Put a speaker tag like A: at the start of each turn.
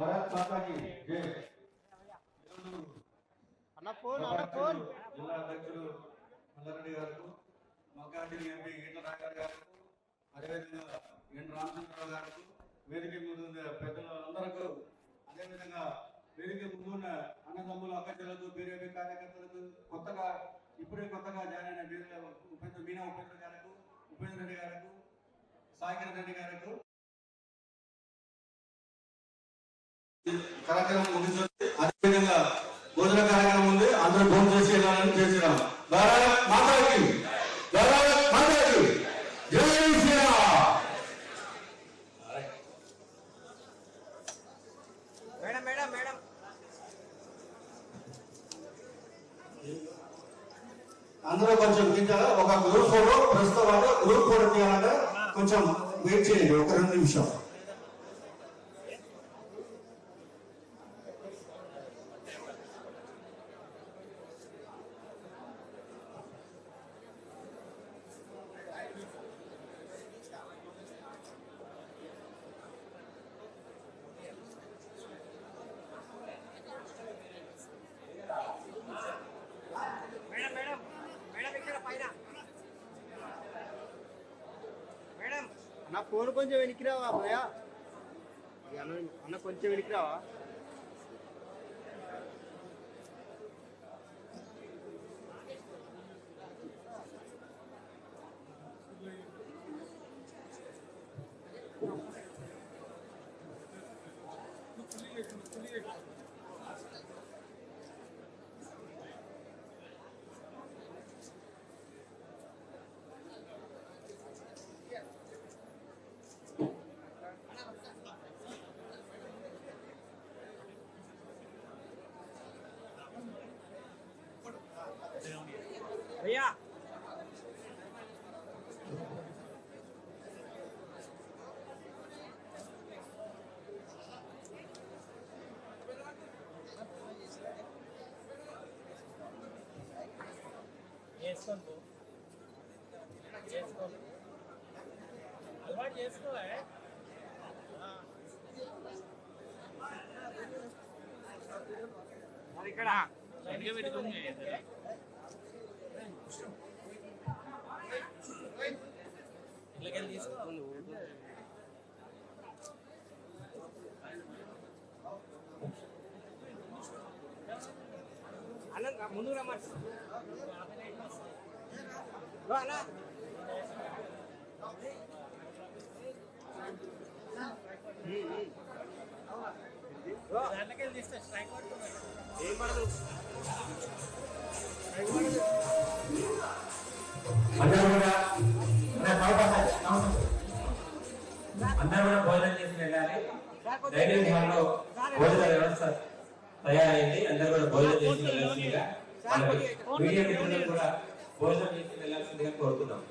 A: భరత్ మాతాకి జై.
B: అన్న ఫోన్ అన్న ఫోన్.
A: జిల్లా అధ్యక్షులు మల్లారెడ్డి గారు మల్కాజిని ఎంపీ ఈట్ల రాఘర్ గారు అదేవిధంగా ఎన్ రామచంద్రరావు గారు వేదిక ముందు ఉన్న పెద్దలు అందరకు అదేవిధంగా వేదిక ముందు ఉన్న అన్నదమ్ములు అక్కచెల్లెలకు బీజేపీ కార్యకర్తలకు కొత్తగా ఇప్పుడే కొత్తగా జాయిన్ అయిన ఉపేంద్ర మీనా ఉపేంద్ర గారికి ఉపేంద్ర రెడ్డి గారికి సాయికిరణ్ రెడ్డి గారికి కార్యక్రమం అదేవిధంగా భోజన కార్యక్రమం ఉంది. అందరూ భోజనం చేసి వెళ్ళాలని చేసినాం భారత్ మాతాకి భారత్ మాతాకి జై శ్రీరామ్.
B: Madam madam madam.
A: అందరూ కొంచెం దిగాల ఒక గ్రూప్ ఫోటో ప్రస్తుతం వాళ్ళు గ్రూప్ ఫోటో తీయాలంటే కొంచెం వెయిట్ చేయండి. ఒక రెండు నిమిషం
B: మేడం మేడం మేడం ఇక్కడ పైన నా ఫోన్ కొంచెం వెనక్కి రావా భయ అన్న అన్న కొంచెం వెనక్కి రావా భయ్యా
C: చేసుకోను పో. చేసుకోను అలవాటు చేసుకోవే
B: అది ఇక్కడ
C: సరిగ్గా పెట్టుకుని ఇళ్ళకెళ్ళి తీసుకుంటుంది
B: అన్న ముందు రమ్మని ఓ అన్న
D: అందరూ కూడా అందరూ కూడా భోజనం చేసి వెళ్ళాలి డైనింగ్ హాల్ భోజన వ్యవస్థ తయారైంది అందరూ కూడా భోజనం చేసి వెళ్ళాల్సిందిగా మీడియా మిత్రులు కూడా భోజనం చేసి వెళ్ళాల్సిందిగా కోరుతున్నాం